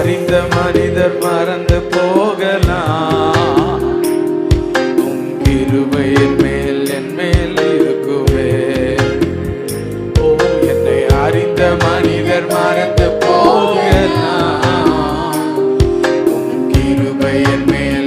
அறிந்த மனிதர் மறந்து போகலாம். உம் கிருபையின் மேல் என் மேல் இருக்குவே ஓ என்னை அறிந்த மனிதர் மறந்து போகலாம். உம் கிருபையின் மேல்